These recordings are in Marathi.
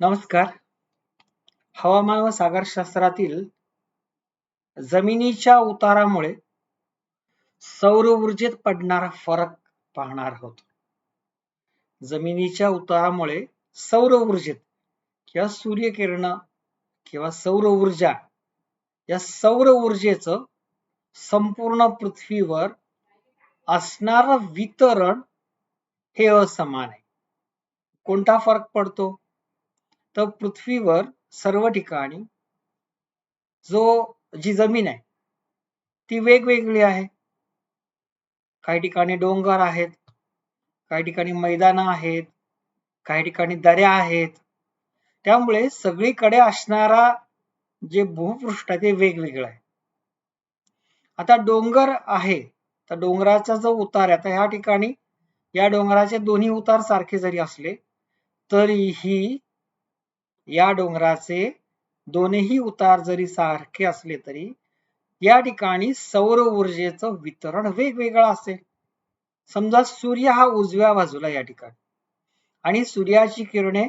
नमस्कार. हवामान व सागरशास्त्रातील जमिनीच्या उतारामुळे सौर ऊर्जेत पडणारा फरक पाहणार आहोत. जमिनीच्या उतारामुळे सौर ऊर्जेत किंवा सूर्यकिरण किंवा सौर ऊर्जा या सौर ऊर्जेचं संपूर्ण पृथ्वीवर असणार वितरण हे असमान आहे. कोणता फरक पडतो? तर पृथ्वीवर सर्व ठिकाणी जो जी जमीन आहे ती वेगवेगळी आहे. काही ठिकाणी डोंगर आहेत काही ठिकाणी मैदानं आहेत काही ठिकाणी दऱ्या आहेत. त्यामुळे सगळीकडे असणारा जे भूपृष्ठ आहे ते वेगवेगळं आहे. आता डोंगर आहे तर डोंगराचा जो उतार आहे आता ह्या ठिकाणी या डोंगराचे दोन्ही उतार सारखे जरी असले तरीही या डोंगराचे दोनही उतार जरी सारखे असले तरी या ठिकाणी सौर ऊर्जेचं वितरण वेगवेगळं असेल. समजा सूर्य हा उजव्या बाजूला या ठिकाणी आणि सूर्याची किरणे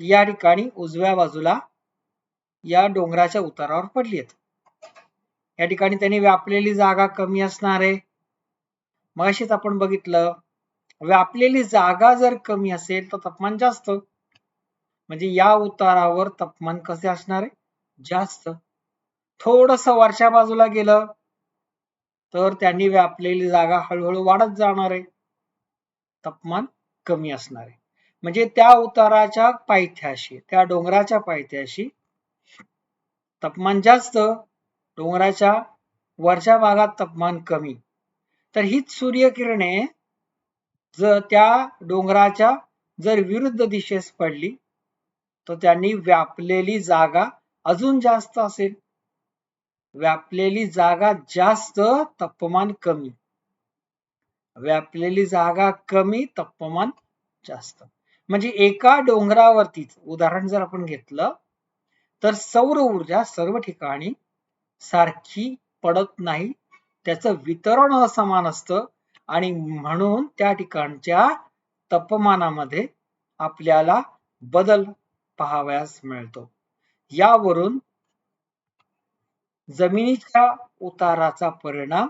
या ठिकाणी उजव्या बाजूला या डोंगराच्या उतारावर पडली आहेत. या ठिकाणी त्यांनी व्यापलेली जागा कमी असणार आहे. मग अशीच आपण बघितलं व्यापलेली जागा जर कमी असेल तर तापमान जास्त. म्हणजे या उतारावर तापमान कसे असणार आहे? जास्त. थोडस वरच्या बाजूला गेलं तर त्यांनी व्यापलेली जागा हळूहळू वाढत जाणार आहे. तापमान कमी असणार आहे. म्हणजे त्या उताराच्या पायथ्याशी त्या डोंगराच्या पायथ्याशी तापमान जास्त डोंगराच्या वरच्या भागात तापमान कमी. तर हीच सूर्यकिरणे जर त्या डोंगराच्या जर विरुद्ध दिशेस पडली तर त्यांनी व्यापलेली जागा अजून जास्त असेल. व्यापलेली जागा जास्त तापमान कमी. व्यापलेली जागा कमी तापमान जास्त. म्हणजे एका डोंगरावरतीच उदाहरण जर आपण घेतलं तर सौर ऊर्जा सर्व ठिकाणी सारखी पडत नाही. त्याचं वितरण असमान असतं आणि म्हणून त्या ठिकाणच्या तापमानामध्ये आपल्याला बदल पाहावयास मिळतो. यावरून जमिनीच्या उताराचा परिणाम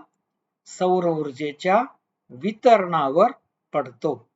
सौर ऊर्जेच्या वितरणावर पडतो.